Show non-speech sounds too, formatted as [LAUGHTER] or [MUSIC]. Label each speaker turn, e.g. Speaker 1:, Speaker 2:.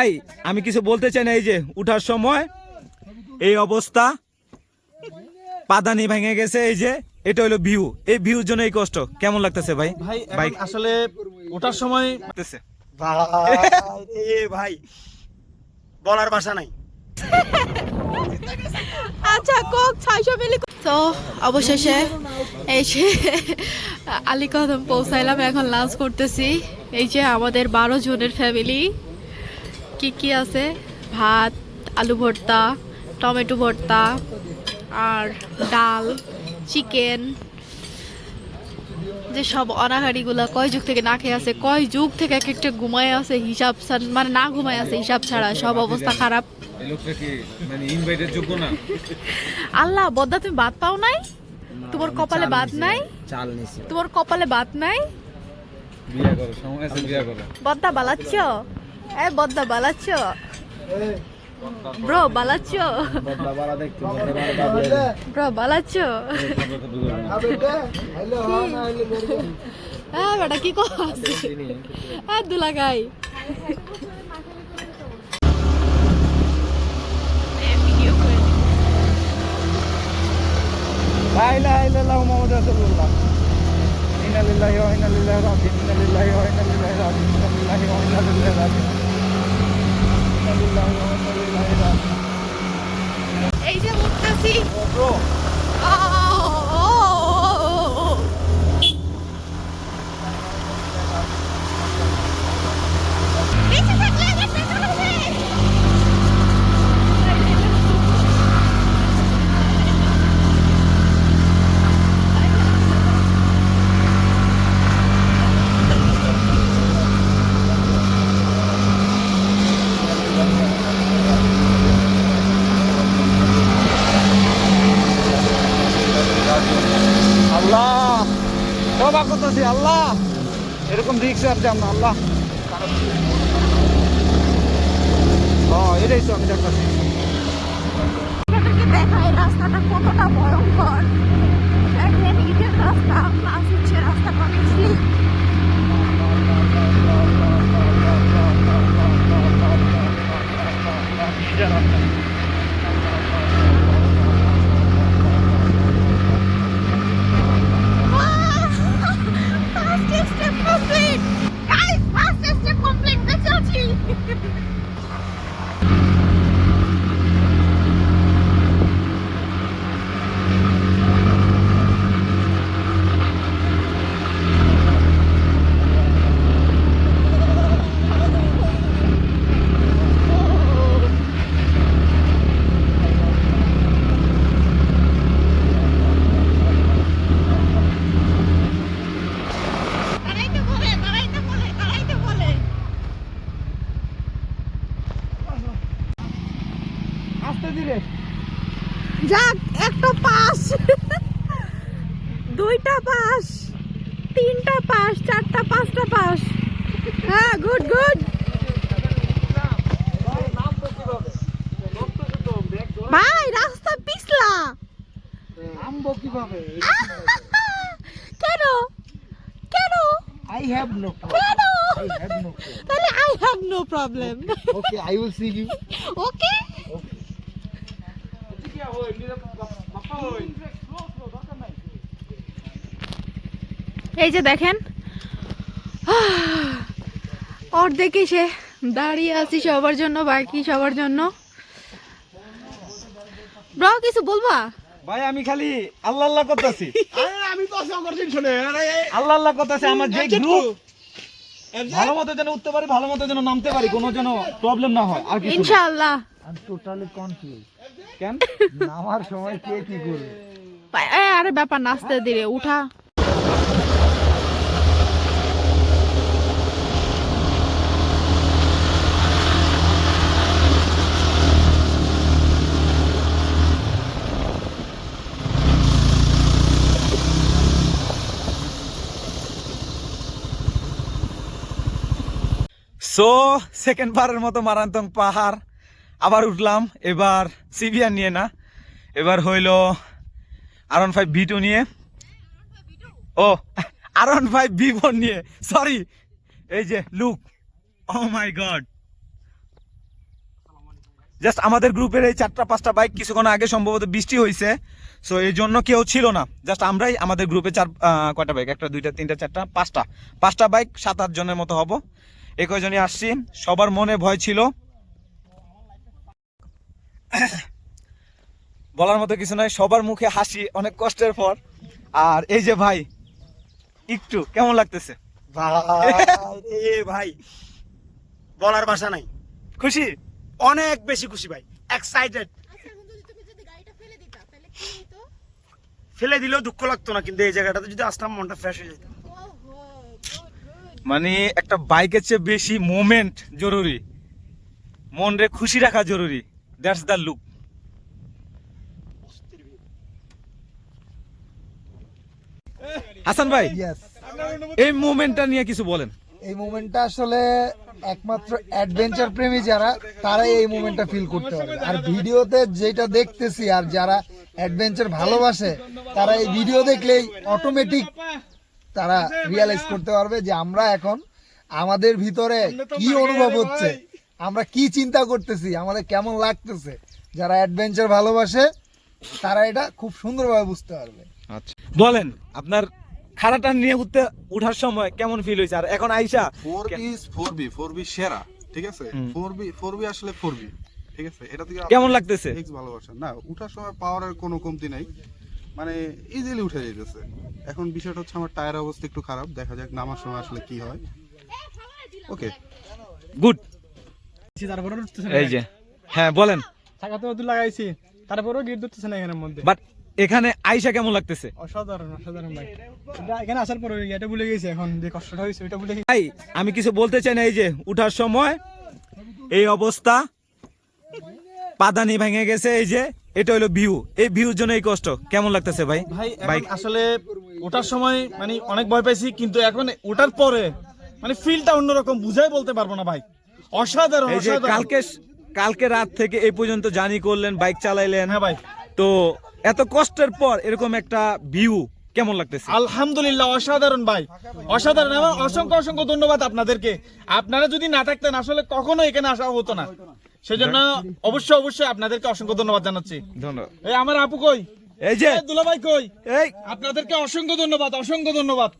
Speaker 1: ভাই আমি কিছু বলতে চাই না এই যে উঠার সময়। এই অবস্থা। পাদানি ভেঙে গেছে এই যে এটা হলো ভিউ এই ভিউর জন্য এই কষ্ট। কেমন লাগতেছে ভাই?
Speaker 2: ভাই আসলে ওঠার সময় ভাই বলার ভাষা নাই।
Speaker 3: আচ্ছা কোক ছয়শো মিলি তো অবশেষে এই যে আলিকদম পৌঁছাইলাম এখন লাঞ্চ করতেছি। এই যে আমাদের বারো জনের ফ্যামিলি কি কি আছে? ভাত আলু ভর্তা টমেটো ভর্তা আর ডাল চিকেন যে সব অনাহারিগুলা কয় যুগ থেকে না খেয়ে আছে কয় যুগ থেকে এক একটা ঘুমায় আছে হিসাব মানে না ঘুমায় আছে হিসাব ছাড়া সব অবস্থা খারাপ।
Speaker 1: মানে
Speaker 3: আল্লাহ বদ্দা তুমি বাদ পাও নাই? তোমার কপালে বাদ নাই? তোমার কপালে বাদ নাই?
Speaker 1: বিয়ে করো সময় আছে বিয়ে করো।
Speaker 3: বদ্দা বালাচ্ছ? এ, বদ্দা, বালাচ্ছ? ব্রো, বালাচ্ছ?
Speaker 2: বাবা দেখতে
Speaker 3: ব্রো, বালাচ্ছ? হ্যাঁ বেটা, কি কস হ্যাঁ দুলা গাই।
Speaker 1: লা ইলাহা ইল্লাল্লাহু মুহাম্মাদুর রাসূলুল্লাহ। ইন্না লিল্লাহি ওয়া ইন্না ইলাইহি রাজিউন। ইন্না লিল্লাহি করতেছি আল্লাহ, এরকম রিক্স আর আমরা আল্লাহ। হ্যাঁ এটাই তো আমি
Speaker 3: আপনাদেরকে রাস্তাটা কতটা ভয়ঙ্কর। রাস্তা দুইটা পাস তিনটা পাস চারটা পাঁচটা পাস। হ্যাঁ গুড গুড ভাই রাস্তা পিছলা।
Speaker 2: নামবো কীভাবে? [LAUGHS]
Speaker 3: কেন? কেন?
Speaker 2: আই হ্যাভ নো
Speaker 3: কেন? তাহলে I have no problem
Speaker 2: okay I will see you
Speaker 3: okay এই যে দেখেন। অর্ধেক এসে দাঁড়িয়ে আছি সবার জন্য বাকি সবার জন্য। ব্র কিছু বলবা?
Speaker 1: ভাই আমি খালি আল্লাহ আল্লাহ করতেছি। [LAUGHS]
Speaker 2: আমি তো আছি আমার টেনশনে
Speaker 1: আল্লাহ আল্লাহ করতেছে আমার যে গ্রুপ ভালো মতো যেন উঠতে পারি ভালো মতো যেন নামতে পারি কোনো যেন প্রবলেম না হয় আর কিছু
Speaker 3: ইনশাআল্লাহ।
Speaker 2: আই এম টোটালি কনফিউজ
Speaker 1: কেন?
Speaker 2: নামার সময় কে কি করবে?
Speaker 3: আরে ব্যাপার নাচতে দিলে উঠা।
Speaker 1: সো সেকেন্ড বারের মতো মারান্তং পাহাড়, আবার উঠলাম। এবার সিভিয়ার নিয়ে না, এবার হইল R one five V two নিয়ে। ও R one five V four নিয়ে। সরি এই যে look oh my god just আমাদের গ্রুপের এই চারটা, পাঁচটা বাইক কিছুক্ষণ আগে সম্ভবত বৃষ্টি হয়েছে সো এই জন্য কেউ ছিল না। জাস্ট আমরাই আমাদের গ্রুপে চার কয়টা বাইক একটা, দুইটা, তিনটা, চারটা, পাঁচটা। পাঁচটা বাইক সাত, আট জনের মতো হব। এই কয়জনই আসছি? সবার মনে ভয় ছিল। বলার মতো কিছু নয় সবার মুখে হাসি অনেক কষ্টের পর। আর এই যে ভাই একটু কেমন লাগতেছে?
Speaker 4: এ ভাই বলার ভাষা নাই।
Speaker 1: খুশি?
Speaker 4: অনেক বেশি খুশি ভাই এক্সাইটেড ফেলে দিলেও দুঃখ লাগতো না কিন্তু এই জায়গাটাতে যদি আসতাম মনটা ফ্রেশ হয়ে যেত।
Speaker 1: মানে একটা বাইকের চেয়ে বেশি মোমেন্ট জরুরি। মন রে খুশি রাখা জরুরি। দ্যাটস দ্য লুক হাসান ভাই এই মোমেন্টটা নিয়ে কিছু বলেন।
Speaker 2: এই মোমেন্টটা আসলে একমাত্র অ্যাডভেঞ্চার প্রেমী যারা তারাই এই মোমেন্টটা ফিল করতে পারবে আর ভিডিওতে যেটা দেখতেছি আর যারা অ্যাডভেঞ্চার ভালোবাসে তারা এই ভিডিও দেখলেই অটোমেটিক তারা রিয়ালাইজ করতে পারবে যে আমরা এখন আমাদের ভিতরে কি অনুভব হচ্ছে আমরা কি চিন্তা করতেছি আমাদের কেমন লাগতেছে। যারা অ্যাডভেঞ্চার ভালোবাসে তারা এটা খুব সুন্দরভাবে বুঝতে পারবে।
Speaker 1: আচ্ছা। বলেন আপনার খাড়াটা নিয়ে উঠতে উঠার সময় কেমন ফিল হয়েছে? আর এখন আইসা
Speaker 5: four B four B four B সেরা ঠিক আছে? ফোর বি ফোর বি আসলে ফোর বি ঠিক আছে? এটা থেকে
Speaker 1: কেমন লাগতেছে?
Speaker 5: ভালোবাসা। না উঠার সময় পাওয়ারের কোনো কমতি নাই। মানে ইজিলি উঠে যেতেছে এখন বিষয়টা হচ্ছে আমার টায়ার অবস্থা একটু খারাপ দেখা যাক নামার সময় আসলে কি হয়। ওকে
Speaker 1: গুড
Speaker 6: তারপরে
Speaker 1: এই যে হ্যাঁ বলেন।
Speaker 6: চাকা তো লাগাইছি তারপরেও গিট ধরতেছে না এখানের মধ্যে।
Speaker 1: বাট এখানে আইসা কেমন লাগতেছে?
Speaker 6: অসাধারণ অসাধারণ ভাই। এখানে আসার পরে এটা ভুলে গেছি এখন যে কষ্টটা হয়েছে ওইটা ভুলে গেছি।
Speaker 1: ভাই আমি কিছু বলতে চাই না এই যে উঠার সময় এই অবস্থা। পাদানি ভেঙে গেছে এই যে। এটা হলো ভিউ এই ভিউর জন্য এই কষ্ট। কেমন লাগতেছে ভাই?
Speaker 4: ভাই আসলে ওঠার সময় মানে অনেক ভয় পাইছি কিন্তু এখন ওঠার পরে মানে ফিলটা অন্যরকম বুঝাই বলতে পারব না ভাই। অসাধারণ
Speaker 1: কালকে কালকে রাত থেকে এই পর্যন্ত জার্নি করলেন বাইক চালাইলেন।
Speaker 4: হ্যাঁ ভাই।
Speaker 1: তো এত কষ্টের পর এরকম একটা ভিউ কেমন লাগতেছে?
Speaker 4: আলহামদুলিল্লাহ অসাধারণ ভাই। অসাধারণ আমার অসংখ্য অসংখ্য ধন্যবাদ আপনাদেরকে। আপনারা যদি না থাকতেন আসলে কখনো এখানে আসা হতো না। সেজন্য অবশ্যই অবশ্যই আপনাদেরকে অসংখ্য ধন্যবাদ জানাচ্ছি।
Speaker 1: ধন্যবাদ।
Speaker 4: এই আমার আপু কই?
Speaker 1: এই যে।
Speaker 4: দুলাভাই কই?
Speaker 1: এই।
Speaker 4: আপনাদেরকে অসংখ্য ধন্যবাদ অসংখ্য ধন্যবাদ।